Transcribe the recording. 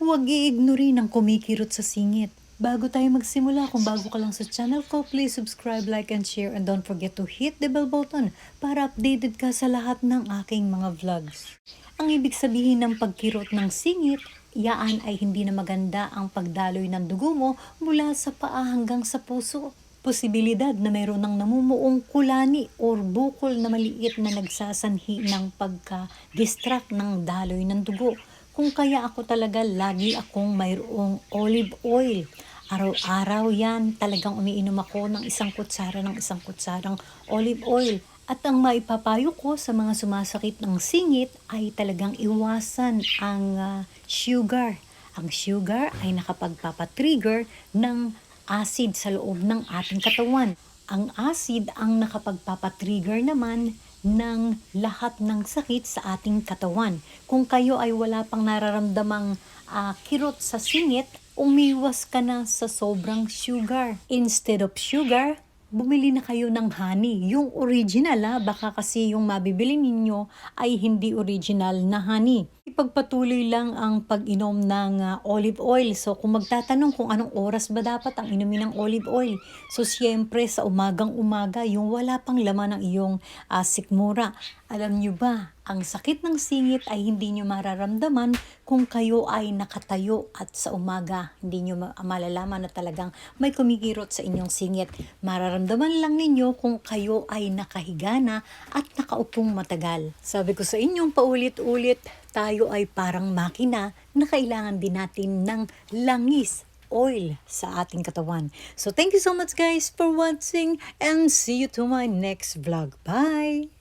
Huwag i-ignore ang kumikirot sa singit. Bago tayo magsimula, kung bago ka lang sa channel ko, please subscribe, like, and share, and don't forget to hit the bell button para updated ka sa lahat ng aking mga vlogs. Ang ibig sabihin ng pagkirot ng singit, yaan ay hindi na maganda ang pagdaloy ng dugo mo mula sa paa hanggang sa puso. Posibilidad na mayroon ng namumuong kulani or bukol na maliit na nagsasanhi ng pagka-distract ng daloy ng dugo. Kung kaya ako talaga lagi akong mayroong olive oil. Araw-araw yan, talagang umiinom ako ng isang kutsara ng isang kutsarang olive oil. At ang maipapayo ko sa mga sumasakit ng singit ay talagang iwasan ang ah, sugar. Ang sugar ay nakapagpapatrigger ng acid sa loob ng ating katawan. Ang acid ang nakapagpapatrigger naman ng lahat ng sakit sa ating katawan. Kung kayo ay wala pang nararamdamang ah, kirot sa singit, umiwas ka na sa sobrang sugar. Instead of sugar, bumili na kayo ng honey. Yung original ha, baka kasi yung mabibili ninyo ay hindi original na honey. Ipagpatuloy lang ang pag-inom ng ah, olive oil. So kung magtatanong kung anong oras ba dapat ang inumin ng olive oil, so siyempre sa umagang umaga, yung wala pang laman ng iyong ah, sikmura. Alam nyo ba, ang sakit ng singit ay hindi nyo mararamdaman kung kayo ay nakatayo at sa umaga hindi ma- malalaman na talagang may kumikirot sa inyong singit. Mararamdaman lang ninyo kung kayo ay nakahiga na at nakaupong matagal. Sabi ko sa inyong paulit-ulit, tayo ay parang makina na kailangan din natin ng langis oil sa ating katawan. So thank you so much guys for watching and see you to my next vlog. Bye!